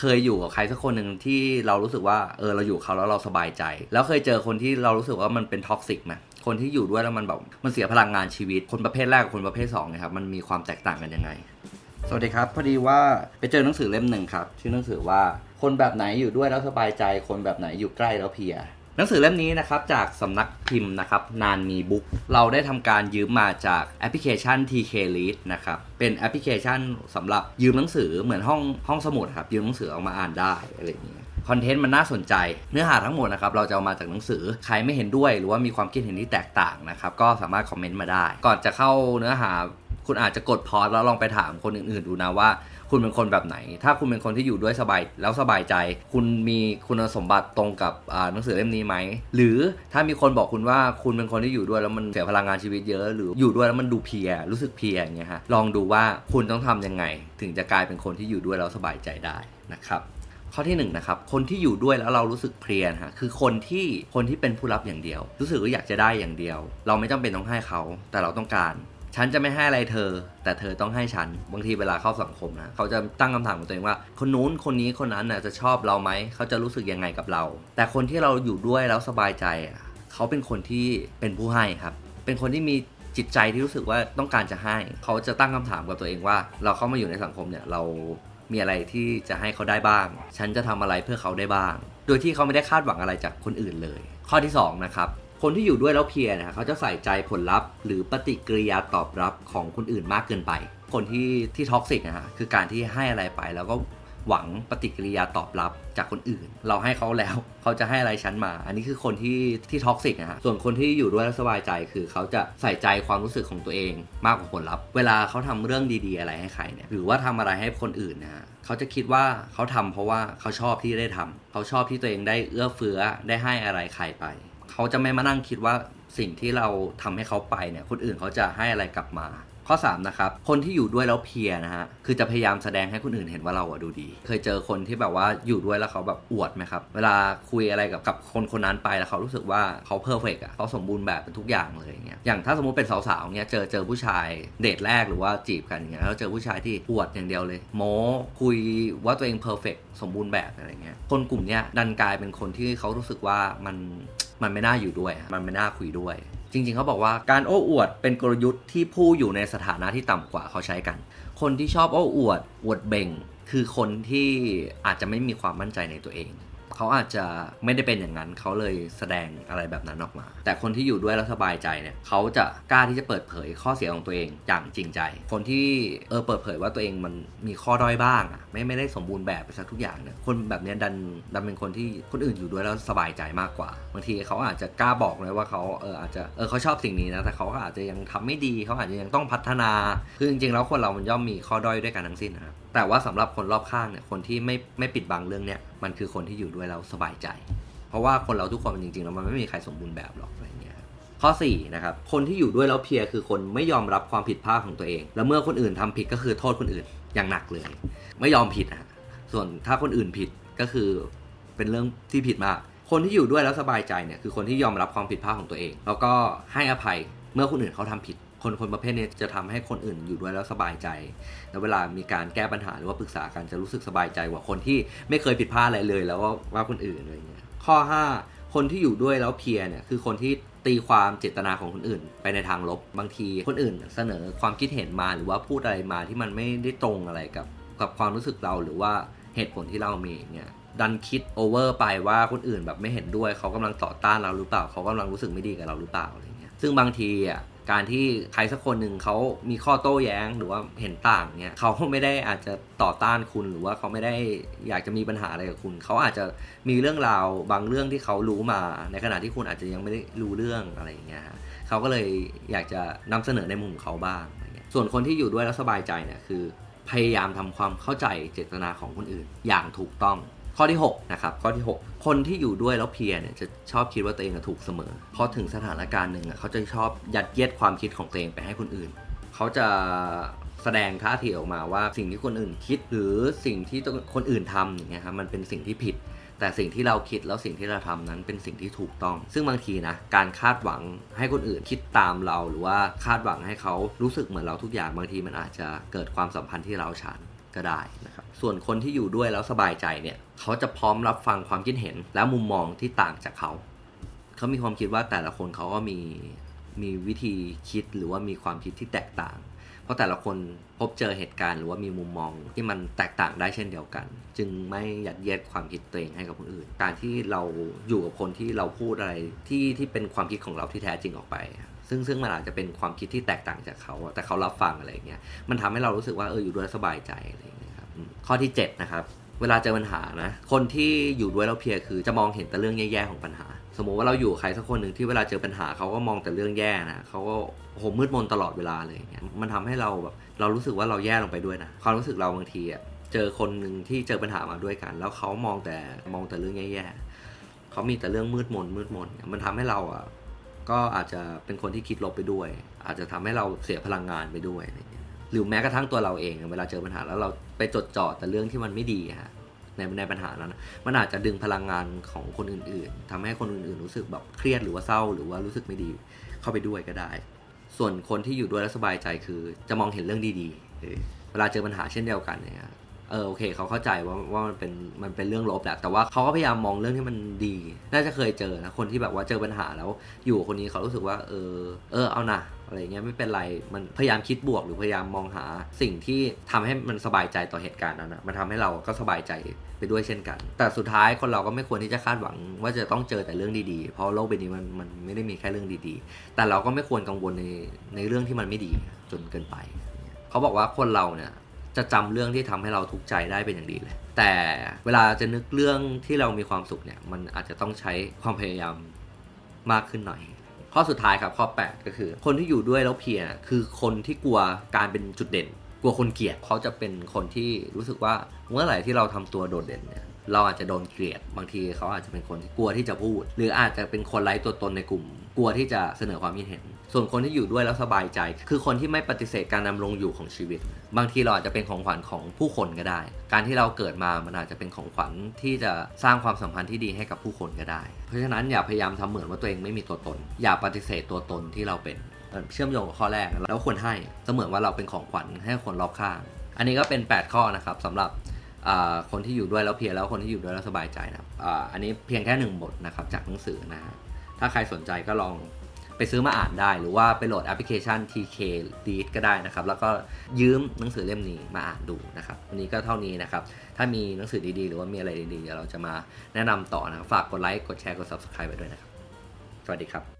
เคยอยู่กับใครสักคนหนึ่งที่เรารู้สึกว่าเออเราอยู่เขาแล้วเราสบายใจ แล้วเคยเจอคนที่เรารู้สึกว่ามันเป็นท็อกซิกไหมคนที่อยู่ด้วยแล้วมันแบบมันเสียพลังงานชีวิต คนประเภทแรกกับคนประเภทสองนะครับมันมีความแตกต่างกันยังไง สวัสดีครับ พอดีว่าไปเจอหนังสือเล่มหนึ่งครับชื่อหนังสือว่าคนแบบไหนอยู่ด้วยแล้วสบายใจ คนแบบไหนอยู่ใกล้แล้วเพีย หนังสือเล่มนี้นะครับจากสำนักพิมพ์นะครับนานมีบุ๊กเราได้ทำการยืมมาจากแอปพลิเคชัน TK Read นะครับเป็นแอปพลิเคชันสำหรับยืมหนังสือเหมือนห้องห้องสมุดครับยืมหนังสือออกมาอ่านได้อะไรอย่างเงี้ยคอนเทนต์มันน่าสนใจ เนื้อหาทั้งหมดนะครับ เราจะเอามาจากหนังสือ ใครไม่เห็นด้วย หรือว่ามีความคิดเห็นที่แตกต่างนะครับ ก็สามารถคอมเมนต์มาได้ ก่อนจะเข้าเนื้อหา คุณอาจจะกดพอสแล้วลองไปถามคนอื่นๆดูนะว่า คุณเป็นคนแบบไหน ถ้าคุณเป็นคนที่อยู่ด้วยสบายแล้วสบายใจ คุณมีคุณสมบัติตรงกับอ่าหนังสือเล่มนี้ไหม หรือถ้ามีคนบอกคุณว่าคุณเป็นคนที่อยู่ด้วยแล้วมันเสียพลังงานชีวิตเยอะ หรืออยู่ด้วยแล้วมันดูเพีย รู้สึกเพียอย่างเงี้ยฮะ ลองดูว่าคุณต้องทำยังไง ถึงจะกลายเป็นคนที่อยู่ด้วยแล้วสบายใจได้นะครับข้อที่หนึ่งนะครับ คนที่อยู่ด้วยแล้วเรารู้สึกเพลียนฮะ คือคนที่ คนที่เป็นผู้รับอย่างเดียว รู้สึกว่าอยากจะได้อย่างเดียว เราไม่จำเป็นต้องให้เขา แต่เราต้องการ ฉันจะไม่ให้อะไรเธอ แต่เธอต้องให้ฉัน บางทีเวลาเข้าสังคมนะเขาจะตั้งคำถามกับตัวเองว่า คนนู้นคนนี้คนนั้นน่ะจะชอบเราไหม เขาจะรู้สึกยังไงกับเรา แต่คนที่เราอยู่ด้วยแล้วสบายใจอะเขาเป็นคนที่เป็นผู้ให้ครับ เป็นคนที่มีจิตใจที่รู้สึกว่าต้องการจะให้ เขาจะตั้งคำถามกับตัวเองว่า เราเข้ามาอยู่ในสังคมเนี่ยเรามีอะไรที่จะให้เขาได้บ้าง ฉันจะทำอะไรเพื่อเขาได้บ้าง โดยที่เขาไม่ได้คาดหวังอะไรจากคนอื่นเลย ข้อที่สองนะครับ คนที่อยู่ด้วยแล้วเพลียนะเขาจะใส่ใจผลลัพธ์ หรือปฏิกิริยาตอบรับของคนอื่นมากเกินไป คนที่ที่ท็อกซิกนะฮะคือการที่ให้อะไรไปแล้วก็หวังปฏิกิริยาตอบรับจากคนอื่น เราให้เขาแล้วเขาจะให้อะไรฉันมา อันนี้คือคนที่ที่ท็อกซิกนะฮะส่วนคนที่อยู่ด้วยแล้วสบายใจคือเขาจะใส่ใจความรู้สึกของตัวเองมากกว่าผลลัพธ์ เวลาเขาทำเรื่องดีๆอะไรให้ใครเนี่ยหรือว่าทำอะไรให้คนอื่นนะฮะเขาจะคิดว่าเขาทำเพราะว่าเขาชอบที่ได้ทำเขาชอบที่ตัวเองได้เอื้อเฟื้อได้ให้อะไรใครไป เขาจะไม่มานั่งคิดว่าสิ่งที่เราทำให้เขาไปเนี่ย คนอื่นเขาจะให้อะไรกลับมา ข้อ 3 นะครับ คนที่อยู่ด้วยแล้วเพียนะฮะ คือจะพยายามแสดงให้คนอื่นเห็นว่าเราอะดูดี เคยเจอคนที่แบบว่าอยู่ด้วยแล้วเขาแบบอวดไหมครับ เวลาคุยอะไรกับกับคนคนนั้นไปแล้วเขารู้สึกว่าเขาเพอร์เฟกอะเขาสมบูรณ์แบบเป็นทุกอย่างเลยอย่างเงี้ย อย่างถ้าสมมติเป็นสาวๆเงี้ย เจอเจอผู้ชายเดทแรกหรือว่าจีบกันอย่างเงี้ย แล้วเจอผู้ชายที่อวดอย่างเดียวเลย โม้คุยว่าตัวเองเพอร์เฟกสมบูรณ์แบบอะไรเงี้ย คนกลุ่มเนี้ยดันกลายเป็นคนที่เขารู้สึกว่ามันมันไม่น่าอยู่ด้วย มันไม่น่าคุยด้วย จริงๆ เขาบอกว่าการโอ้อวดเป็นกลยุทธ์ที่ผู้อยู่ในสถานะที่ต่ำกว่าเขาใช้กัน คนที่ชอบโอ้อวดอวดเบ่ง คือคนที่อาจจะไม่มีความมั่นใจในตัวเอง เขาอาจจะไม่ได้เป็นอย่างนั้น เขาเลยแสดงอะไรแบบนั้นออกมา แต่คนที่อยู่ด้วยแล้วสบายใจเนี่ยเขาจะกล้าที่จะเปิดเผยข้อเสียของตัวเองอย่างจริงใจ คนที่เออเปิดเผยว่าตัวเองมันมีข้อด้อยบ้างอะไม่ไม่ได้สมบูรณ์แบบไปซะทุกอย่างเนี่ยคนแบบเนี้ยดันดันเป็นคนที่คนอื่นอยู่ด้วยแล้วสบายใจมากกว่าบางทีเขาอาจจะกล้าบอกเลยว่าเขาเอออาจจะเออเขาชอบสิ่งนี้นะแต่เขาก็อาจจะยังทำไม่ดีเขาอาจจะยังต้องพัฒนาคือจริงๆแล้วคนเรามันย่อมมีข้อด้อยด้วยกันทั้งสิ้นนะครับ แต่ว่าสำหรับคนรอบข้างเนี่ยคนที่ไม่ไม่ปิดบังเรื่องเนี้ยมันคือคนที่อยู่ด้วยแล้วสบายใจ เพราะว่าคนเราทุกคนจริงๆแล้วมันไม่มีใครสมบูรณ์แบบหรอกอะไรเงี้ยข้อ4นะครับคนที่อยู่ด้วยแล้วเพียคือคนไม่ยอมรับความผิดพลาดของตัวเอง แล้วเมื่อคนอื่นทำผิดก็คือโทษคนอื่นอย่างหนักเลย ไม่ยอมผิดนะส่วนถ้าคนอื่นผิดก็คือเป็นเรื่องที่ผิดมากคนที่อยู่ด้วยแล้วสบายใจเนี่ยคือคนที่ยอมรับความผิดพลาดของตัวเอง แล้วก็ให้อภัยเมื่อคนอื่นเขาทำผิด คนคนประเภทนี้จะทำให้คนอื่นอยู่ด้วยแล้วสบายใจ แล้วเวลามีการแก้ปัญหาหรือว่าปรึกษากันจะรู้สึกสบายใจกว่าคนที่ไม่เคยผิดพลาดอะไรเลย แล้วก็ว่าคนอื่นอะไรเงี้ยข้อ 5 คนที่อยู่ด้วยแล้วเพียเนี่ยคือคนที่ตีความเจตนาของคนอื่น ไปในทางลบบางที คนอื่นเสนอความคิดเห็นมาหรือว่าพูดอะไรมาที่มันไม่ได้ตรงอะไรกับกับความรู้สึกเราหรือว่าเหตุผลที่เรามีเงี้ยดันคิดโอเวอร์ไปว่าคนอื่นแบบไม่เห็นด้วย เขากำลังต่อต้านเราหรือเปล่า เขากำลังรู้สึกไม่ดีกับเราหรือเปล่าอะไรเงี้ยซึ่งบางทีอะ การที่ใครสักคนหนึ่งเขามีข้อโต้แย้งหรือว่าเห็นต่างเนี่ยเขาไม่ได้อาจจะต่อต้านคุณหรือว่าเขาไม่ได้อยากจะมีปัญหาอะไรกับคุณ เขาอาจจะมีเรื่องราวบางเรื่องที่เขารู้มา ในขณะที่คุณอาจจะยังไม่ได้รู้เรื่องอะไรอย่างเงี้ยฮะเขาก็เลยอยากจะนำเสนอในมุมของเขาบ้างส่วนคนที่อยู่ด้วยแล้วสบายใจเนี่ยคือ พยายามทำความเข้าใจเจตนาของคนอื่น อย่างถูกต้อง ข้อที่6นะครับข้อที่ 6 คนที่อยู่ด้วยแล้วเพียเนี่ยจะชอบคิดว่าตัวเองถูกเสมอพอถึงสถานการณ์หนึ่งเขาจะชอบยัดเยียดความคิดของตัวเองไปให้คนอื่น เขาจะแสดงท่าทีออกมาว่าสิ่งที่คนอื่นคิดหรือสิ่งที่คนอื่นทำอย่างเงี้ยครับมันเป็นสิ่งที่ผิด แต่สิ่งที่เราคิดแล้วสิ่งที่เราทำนั้นเป็นสิ่งที่ถูกต้อง ซึ่งบางทีนะการคาดหวังให้คนอื่นคิดตามเรา หรือว่าคาดหวังให้เขารู้สึกเหมือนเราทุกอย่างบางทีมันอาจจะเกิดความสัมพันธ์ที่เราฉันก็ได้นะครับ ส่วนคนที่อยู่ด้วยแล้วสบายใจเนี่ย เขาจะพร้อมรับฟังความคิดเห็นและมุมมองที่ต่างจากเขา เขามีความคิดว่าแต่ละคนเขาก็มีมีวิธีคิดหรือว่ามีความคิดที่แตกต่าง เพราะแต่ละคนพบเจอเหตุการณ์ หรือว่ามีมุมมองที่มันแตกต่างได้เช่นเดียวกัน จึงไม่ยัดเยียดความคิดตัวเองให้กับคนอื่น การที่เราอยู่กับคนที่เราพูดอะไรที่ที่เป็นความคิดของเราที่แท้จริงออกไป ซึ่งซึ่งมันอาจจะเป็นความคิดที่แตกต่างจากเขา แต่เขารับฟังอะไรเงี้ย มันทำให้เรารู้สึกว่าเอออยู่ด้วยสบายใจอะไรอย่างเงี้ย ข้อที่ 7 นะครับ เวลาเจอปัญหานะ คนที่อยู่ด้วยแล้วเพียคือจะมองเห็นแต่เรื่องแย่ๆของปัญหา สมมุติว่าเราอยู่ใครสักคนหนึ่งที่เวลาเจอปัญหาเขาก็มองแต่เรื่องแย่นะเขาก็โหมืดมนตลอดเวลาเลยอย่างเงี้ยมันทำให้เราแบบเรารู้สึกว่าเราแย่ลงไปด้วยนะความรู้สึกเราบางทีอะเจอคนหนึ่งที่เจอปัญหามาด้วยกัน แล้วเขามองแต่มองแต่เรื่องแย่ๆเขามีแต่เรื่องมืดมนมืดมนมันทำให้เราอะก็อาจจะเป็นคนที่คิดลบไปด้วย อาจจะทำให้เราเสียพลังงานไปด้วยอะไรเงี้ย หรือแม้กระทั่งตัวเราเองเวลาเจอปัญหาแล้วเราไปจดจ่อแต่เรื่องที่มันไม่ดีอะฮะในในปัญหานั้นมันอาจจะดึงพลังงานของคนอื่น ๆทำให้คนอื่น ๆ รู้สึกแบบเครียดหรือว่าเศร้า หรือว่ารู้สึกไม่ดีเข้าไปด้วยก็ได้ ส่วนคนที่อยู่ด้วยแล้วสบายใจคือจะมองเห็นเรื่องดีๆเวลาเจอปัญหาเช่นเดียวกันเนี่ยเออโอเคเขาเข้าใจว่าว่ามันเป็นมันเป็นเรื่องลบแหละแต่ว่าเขาก็พยายามมองเรื่องที่มันดี น่าจะเคยเจอนะคนที่แบบว่าเจอปัญหาแล้วอยู่กับคนนี้เขารู้สึกว่า เออเออเอานะ อะไรเงี้ยไม่เป็นไรมันพยายามคิดบวกหรือพยายามมองหาสิ่งที่ทำให้มันสบายใจต่อเหตุการณ์นั้นนะมันทำให้เราก็สบายใจไปด้วยเช่นกัน แต่สุดท้ายคนเราก็ไม่ควรที่จะคาดหวัง ว่าจะต้องเจอแต่เรื่องดีๆ เพราะโลกใบนี้มันมันไม่ได้มีแค่เรื่องดีๆ แต่เราก็ไม่ควรกังวลในในเรื่องที่มันไม่ดีจนเกินไป เขาบอกว่าคนเราเนี่ยจะจำเรื่องที่ทำให้เราทุกข์ใจได้เป็นอย่างดีเลย แต่เวลาจะนึกเรื่องที่เรามีความสุขเนี่ย มันอาจจะต้องใช้ความพยายามมากขึ้นหน่อย ข้อสุดท้ายครับข้อ 8 ก็คือ คนที่อยู่ด้วยแล้วเพียคือคนที่กลัวการเป็นจุดเด่น กลัวคนเกลียดเขาจะเป็นคนที่รู้สึกว่าเมื่อไหร่ที่เราทำตัวโดดเด่นเนี่ย เราอาจจะโดนเกลียดบางทีเขาอาจจะเป็นคนที่กลัวที่จะพูด หรืออาจจะเป็นคนไร้ตัวตนในกลุ่ม กลัวที่จะเสนอความคิดเห็น ส่วนคนที่อยู่ด้วยแล้วสบายใจ คือคนที่ไม่ปฏิเสธการดำรงอยู่ของชีวิต บางทีเราอาจจะเป็นของขวัญของผู้คนก็ได้ การที่เราเกิดมามันอาจจะเป็นของขวัญที่จะสร้างความสัมพันธ์ที่ดีให้กับผู้คนก็ได้ เพราะฉะนั้นอย่าพยายามทำเหมือนว่าตัวเองไม่มีตัวตน อย่าปฏิเสธตัวตนที่เราเป็นเชื่อมโยงกับข้อแรกแล้วควรให้เสมือนว่าเราเป็นของขวัญให้คนรอบข้าง อันนี้ก็เป็น 8 ข้อนะครับสำหรับ คนที่อยู่ด้วยแล้วเพียแล้วคนที่อยู่ด้วยแล้วสบายใจนะครับอ่าอันนี้เพียงแค่หนึ่งบทนะครับจากหนังสือนะฮะถ้าใครสนใจก็ลองไปซื้อมาอ่านได้ หรือว่าไปโหลดแอปพลิเคชัน TK Read ก็ได้นะครับ แล้วก็ยืมหนังสือเล่มนี้มาอ่านดูนะครับ วันนี้ก็เท่านี้นะครับ ถ้ามีหนังสือดีๆ หรือว่ามีอะไรดีๆเดี๋ยวเราจะมาแนะนำต่อนะครับ ฝากกดไลค์ กดแชร์ กด Subscribe ไปด้วยนะครับ สวัสดีครับ